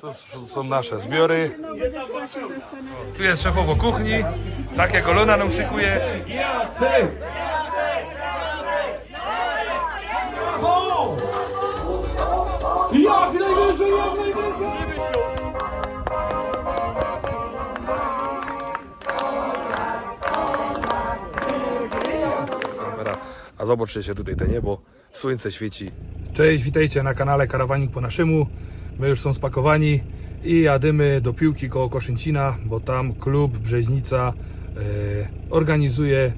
To są nasze zbiory. Tu jest szefowo kuchni. Takie golona nam szykuje. Jacek! Brawo! Jak najwyżej, jak najwyżej! Kamera. A zobaczcie się tutaj te niebo. Słońce świeci. Cześć, witajcie na kanale Karawanik po naszemu. My już są spakowani i jadymy do piłki koło Koszęcina, bo tam klub Brzeźnica e, organizuje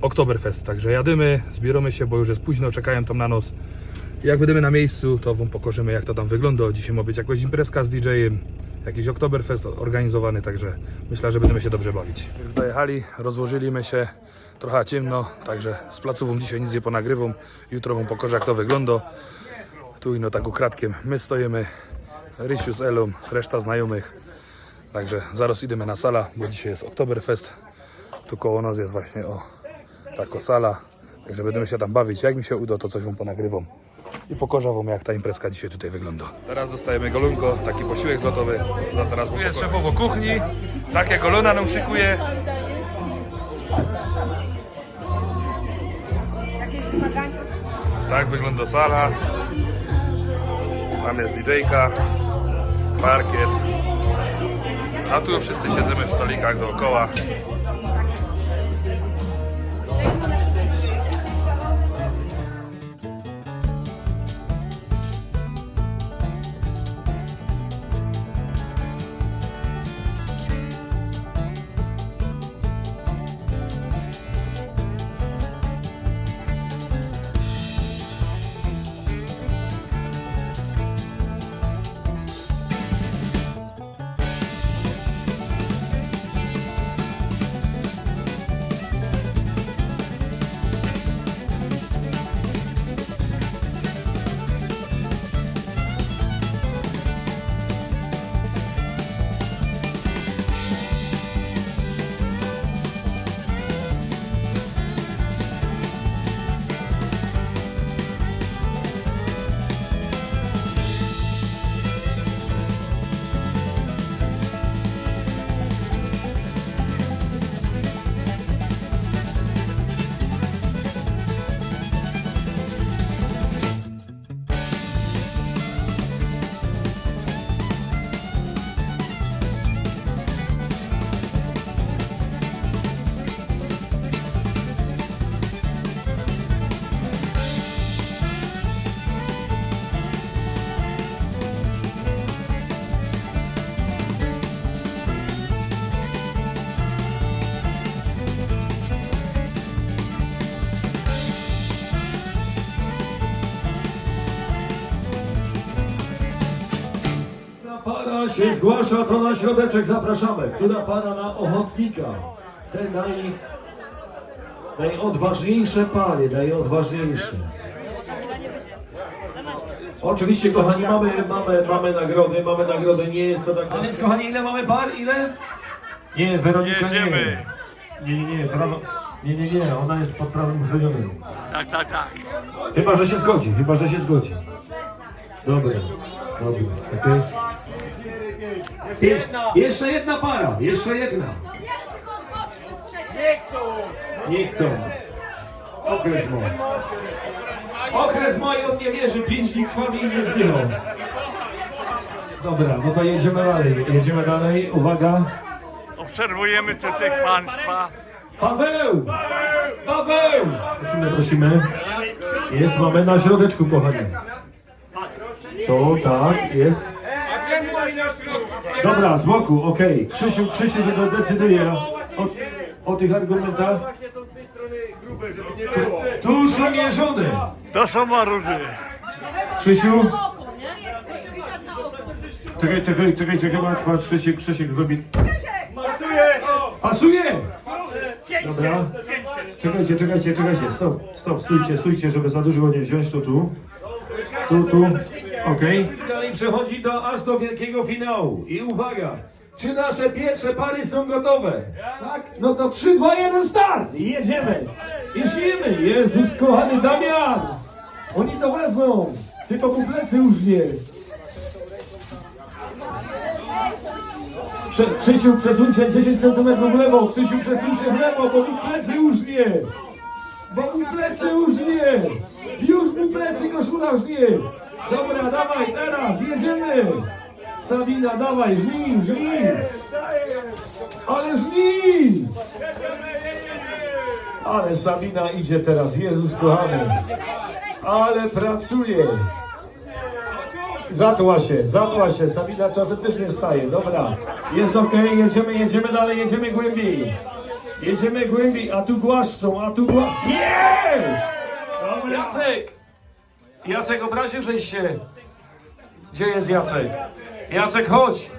Oktoberfest. Także jadymy, zbieramy się, bo już jest późno, czekają tam na nos. Jak będziemy na miejscu, to Wam pokażemy jak to tam wygląda. Dzisiaj ma być jakaś imprezka z DJ-em, jakiś Oktoberfest organizowany, także myślę, że będziemy się dobrze bawić. Już dojechali, rozłożyliśmy się, trochę ciemno, także z placówą dzisiaj nic nie ponagrywam. Jutro Wam pokażę jak to wygląda. Tu ino tak ukradkiem my stoimy, Rysiu z Elą, reszta znajomych. Także zaraz idziemy na sala, bo dzisiaj jest Oktoberfest. Tu koło nas jest właśnie o taka sala. Także będziemy się tam bawić. Jak mi się uda, to coś wam ponagrywam. I pokażę wam, jak ta imprezka dzisiaj tutaj wygląda. Teraz dostajemy golunko, taki posiłek zlotowy. Za teraz tu jest szefowo kuchni. Takie golona nam szykuje. Tak wygląda sala. Tam jest DJ-ka, parkiet. A tu wszyscy siedzimy w stolikach dookoła. Która się zgłasza, to na środeczek zapraszamy. Która para na ochotnika? Te naj... najodważniejsze pary, najodważniejsze. Oczywiście, kochani, mamy, mamy, mamy nagrody, mamy nagrody, nie jest to tak... A więc, kochani, ile mamy par? Ile? Nie, Weronika Jedziemy. nie. Nie, nie, nie, prawo... Nie, nie, nie, ona jest pod prawem chronionym. Tak, tak, tak. Chyba, że się zgodzi, chyba, że się zgodzi. Dobra, dobra, okej. Pięć. Jeszcze jedna para, jeszcze jedna. Nie chcą! Nie chcą. Okres moj. Okres moj on nie wierzy, pięć dni krwawi i nie zginął. Dobra, no to jedziemy dalej, jedziemy dalej, uwaga. Obserwujemy tych państwa. Paweł! Paweł! Prosimy, prosimy. Jest, mamy na środeczku, kochani. To, tak, jest. Dobra, z boku, okej. Krzysiu, Krzysiu tylko decyduje o, o tych argumentach. Tu są mierzone. To są marudy. Krzysiu, czekaj, czekaj, czekaj, czekaj, patrz, patrz, Krzysiek, Krzysiek zrobi. Pasuje! Dobra. Czekajcie, czekajcie, czekajcie, stop, stop, stójcie, stójcie, żeby za dużo nie wziąć, to tu. Tu, tu, okej. Dalej przechodzi do, aż do wielkiego finału. I uwaga, czy nasze pierwsze pary są gotowe? Tak? No to 3, 2, 1, start! I jedziemy! I żyjemy! Jezus, kochany Damian! Oni to wezmą! Tylko mu plecy już nie. Prze, Krzysiu, przesuńcie 10 cm w lewo. Krzysiu, przesuńcie w lewo, bo mu plecy użnie. Bo mu plecy użnie. Już mu plecy koszula żnie. Dobra, dawaj, teraz, jedziemy. Sabina, dawaj, żnij, żnij. Ale żnij. Ale Sabina idzie teraz, Jezus kochany. Ale pracuje. Zatła się, zatła się. Sabina czasem też nie staje. Dobra. Jest ok, jedziemy, jedziemy dalej, jedziemy głębiej. Jedziemy głębiej, a tu głaszczą, a tu gła... Jest! Dobra. Jacek! Jacek, obraził żeś się. Gdzie jest Jacek? Jacek, chodź!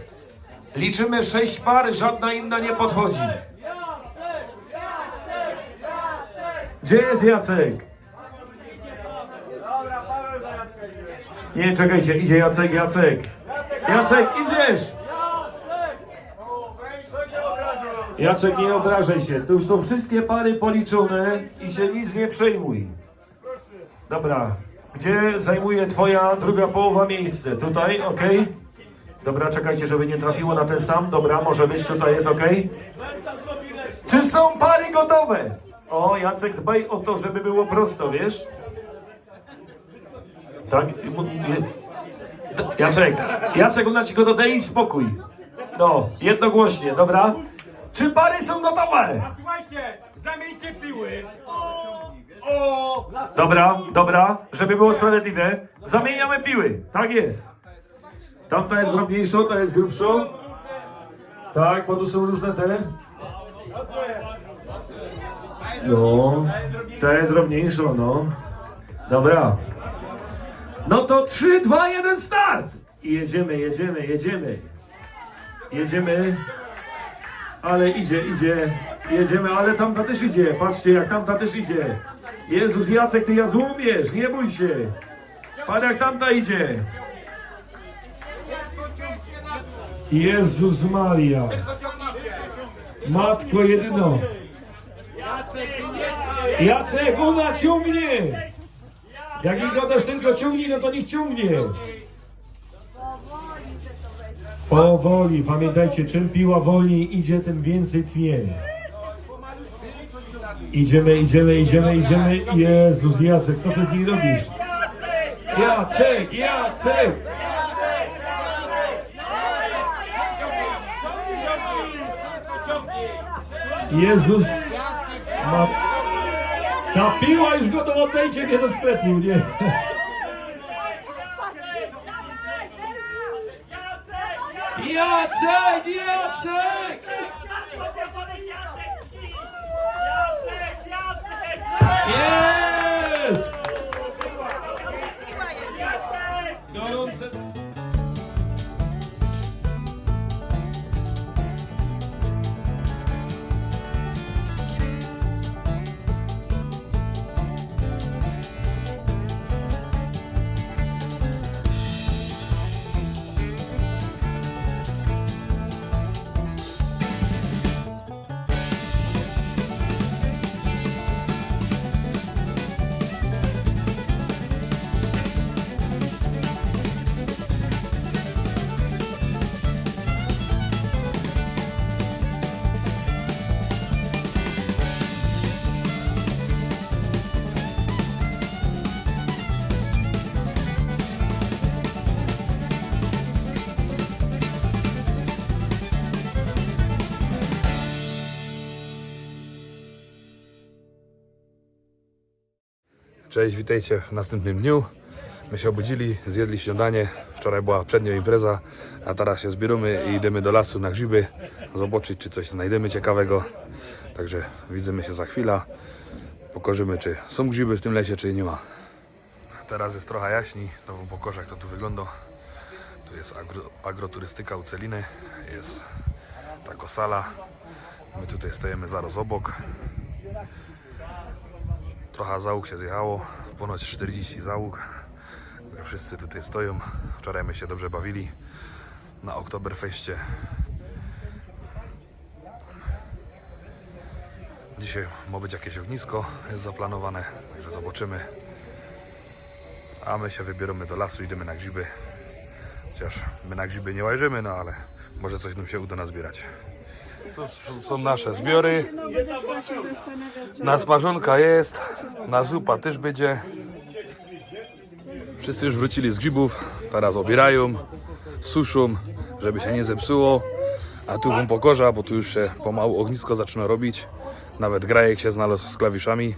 Liczymy sześć par, żadna inna nie podchodzi. Gdzie jest Jacek? Nie, czekajcie, idzie Jacek, Jacek. Jacek, idziesz! Jacek, nie obrażaj się. To już są wszystkie pary policzone i się nic nie przejmuj. Dobra. Gdzie zajmuje twoja druga połowa miejsce? Tutaj, ok? Dobra, czekajcie, żeby nie trafiło na ten sam. Dobra, może być, tutaj jest ok? Czy są pary gotowe? O, Jacek, dbaj o to, żeby było prosto, wiesz? Tak? Jacek, Jacek, ona ci go dodaje i spokój. No, jednogłośnie, dobra? Czy pary są gotowe? Słuchajcie, zamieńcie piły. Dobra, dobra, żeby było sprawiedliwe. Zamieniamy piły, tak jest. Tamta jest drobniejszą, ta jest grubszą. Tak, bo tu są różne te. No, ta jest drobniejszą, no. Dobra. No to 3, 2, 1, start! I jedziemy, jedziemy, jedziemy. Jedziemy. Ale idzie, idzie. Jedziemy, ale tamta też idzie. Patrzcie, jak tamta też idzie. Jezus, Jacek, ty ja złumiesz, nie bój się. Patrz, jak tamta idzie. Jezus Maria. Matko jedyno. Jacek, ona ciągnie. Jak jej dodasz tylko ciągnie, no to niech ciągnie. Powoli, pamiętajcie, czym piła wolniej idzie, tym więcej tnie. Idziemy, idziemy, idziemy, idziemy. Jezus, Jacek, co ty z niej robisz? Jacek, Jacek! Jezus, ma... Ta piła już go to oddajcie mnie do sklepu, nie? Jacek, Jacek! Cześć, witajcie w następnym dniu. My się obudzili, zjedli śniadanie. Wczoraj była przednia impreza, a teraz się zbieramy i idziemy do lasu na grzyby. Zobaczyć, czy coś znajdziemy ciekawego. Także widzimy się za chwilę. Pokorzymy, czy są grzyby w tym lesie, czy nie ma. Teraz jest trochę jaśniej, to pokażę, jak to tu wygląda. Tu jest agro, agroturystyka u Celiny, jest ta sala. My tutaj stajemy zaraz obok. Trochę załóg się zjechało, ponoć 40 załóg. Wszyscy tutaj stoją. Wczoraj my się dobrze bawili na Oktoberfeście. Dzisiaj ma być jakieś ognisko, jest zaplanowane, także zobaczymy. A my się wybieramy do lasu, idziemy na grzyby. Chociaż my na grzyby nie łażymy, no ale Może coś nam się uda nazbierać. Tu są nasze zbiory. Na smażonka jest, na zupa też będzie. Wszyscy już wrócili z grzybów, teraz obierają, suszą, żeby się nie zepsuło. A tu wam pokorza, bo tu już się pomału ognisko zaczyna robić. Nawet grajek się znalazł z klawiszami.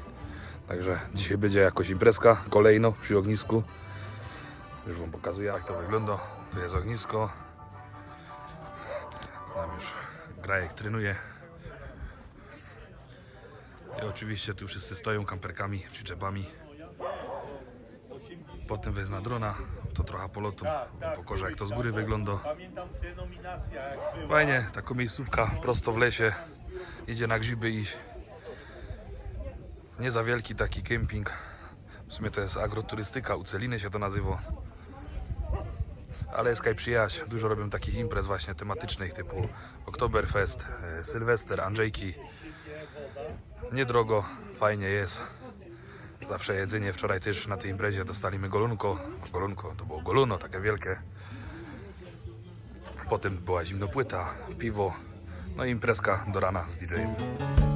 Także dzisiaj będzie jakoś imprezka, kolejno przy ognisku. Już wam pokazuję jak to wygląda. Tu jest ognisko. Tam już grajek trenuje. I oczywiście tu wszyscy stoją kamperkami, przyczepami. Potem wezna drona, to trochę polotu. Pokorze jak to z góry wygląda. Fajnie, taka miejscówka prosto w lesie. Idzie na grzyby i nie za wielki taki kemping. W sumie to jest agroturystyka, Uceliny się to nazywa. Ale kaj przyjaźń. Dużo robią takich imprez właśnie tematycznych typu Oktoberfest, e, Sylwester, Andrzejki. Niedrogo, fajnie jest. Zawsze jedzenie. Wczoraj też na tej imprezie dostaliśmy golunko. Golunko, to było goluno, takie wielkie. Potem była zimnopłyta, piwo, no i imprezka do rana z DJ-em.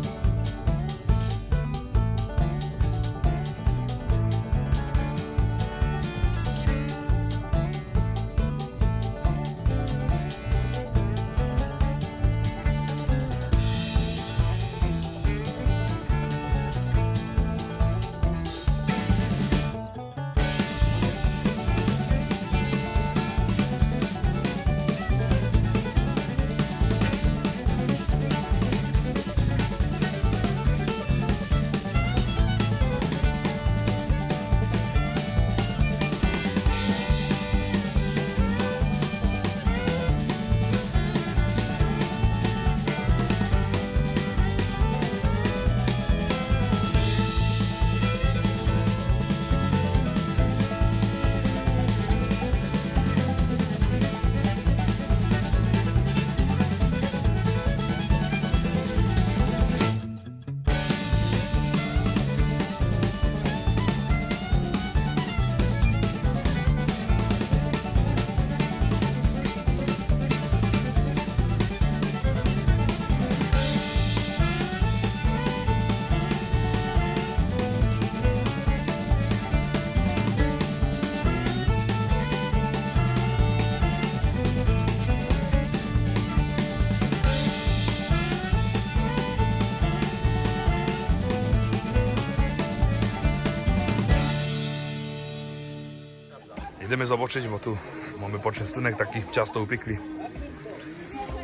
Idziemy zobaczyć, bo tu mamy poczęstunek taki, ciasto upiekli.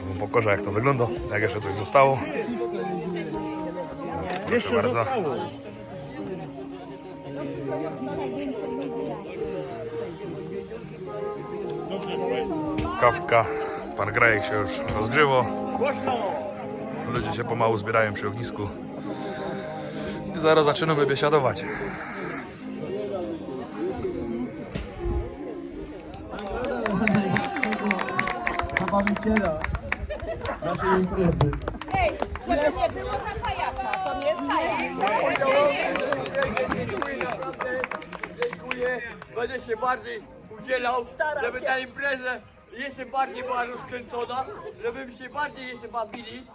Wam Pokorza jak to wygląda, jak jeszcze coś zostało. Proszę bardzo. Kawka, pan Grajek się już rozgrzeło. Ludzie się pomału zbierają przy ognisku. I zaraz zaczynamy biesiadować. Zabawiciela naszej imprezy. Ej, żeby nie było za pajaca, to nie jest pajac. Dziękuję. Będę się bardziej udzielał, żeby ta impreza jeszcze bardziej była rozkręcona, żebyśmy się bardziej jeszcze bawili.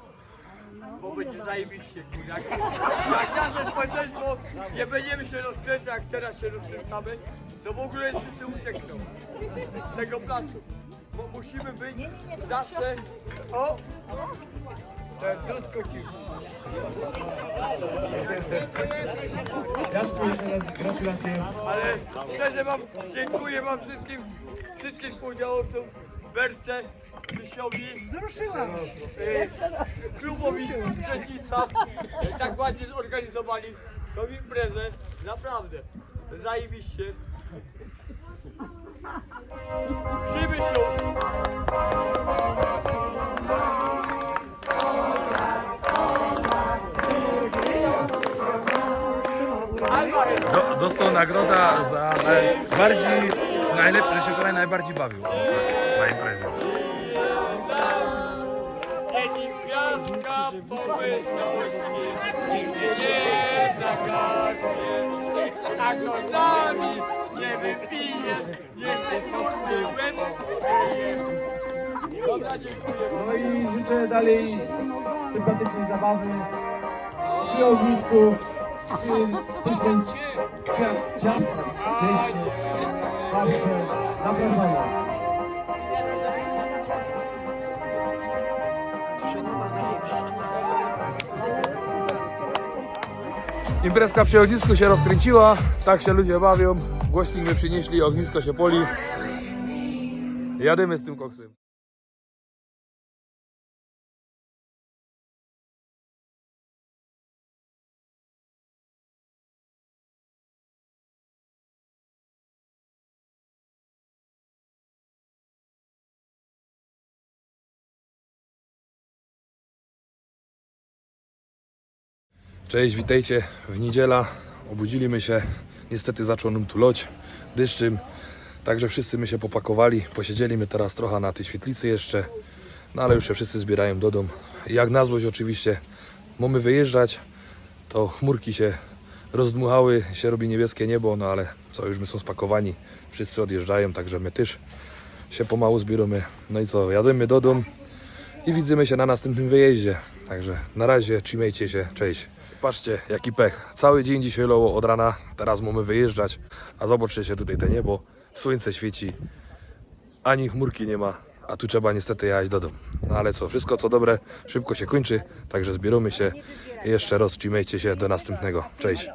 Bo będzie zajebiście, kurwa. Jak, jak nasze społeczeństwo nie będziemy się rozkręcać, jak teraz się rozkręcamy, to w ogóle wszyscy uciekną z tego placu. Bo musimy być zawsze... O! Ten dusko cicho. Jaszku, jeszcze raz gratulacje. Ale szczerze wam dziękuję wam wszystkim, wszystkim współdziałowcom, Berce, Krysiowi, y, klubowi Brzeźnica, y, tak ładnie zorganizowali tą imprezę, naprawdę, zajebiście. Do, dostał nagroda za najbardziej, najlepszy, że się wczoraj najbardziej bawił na imprezie. Gwiazdka pomyślności nigdy nie zagaśnie. A kto z nami nie się puszczy łeb. No i życzę dalej sympatycznej zabawy przy ognisku, przy pysznej cia- ciasta, cieście, kawce. Zapraszamy. Imprezka przy ognisku się rozkręciła, tak się ludzie bawią. Głośnik my przynieśli, ognisko się poli. Jadymy z tym koksem. Cześć, witajcie w niedziela. Obudziliśmy się. Niestety zaczął nam tu loć, deszczym. Także wszyscy my się popakowali. Posiedzieliśmy teraz trochę na tej świetlicy jeszcze. No ale już się wszyscy zbierają do domu. Jak na złość oczywiście mamy wyjeżdżać, to chmurki się rozdmuchały, się robi niebieskie niebo, no ale co, już my są spakowani. Wszyscy odjeżdżają, także my też się pomału zbieramy. No i co, jademy do domu i widzimy się na następnym wyjeździe. Także na razie, trzymajcie się, cześć. Patrzcie, jaki pech. Cały dzień dzisiaj loło od rana, teraz mamy wyjeżdżać, a zobaczcie się tutaj te niebo, słońce świeci, ani chmurki nie ma, a tu trzeba niestety jechać do domu. No ale co, wszystko co dobre, szybko się kończy, także zbieramy się jeszcze raz się do następnego. Cześć.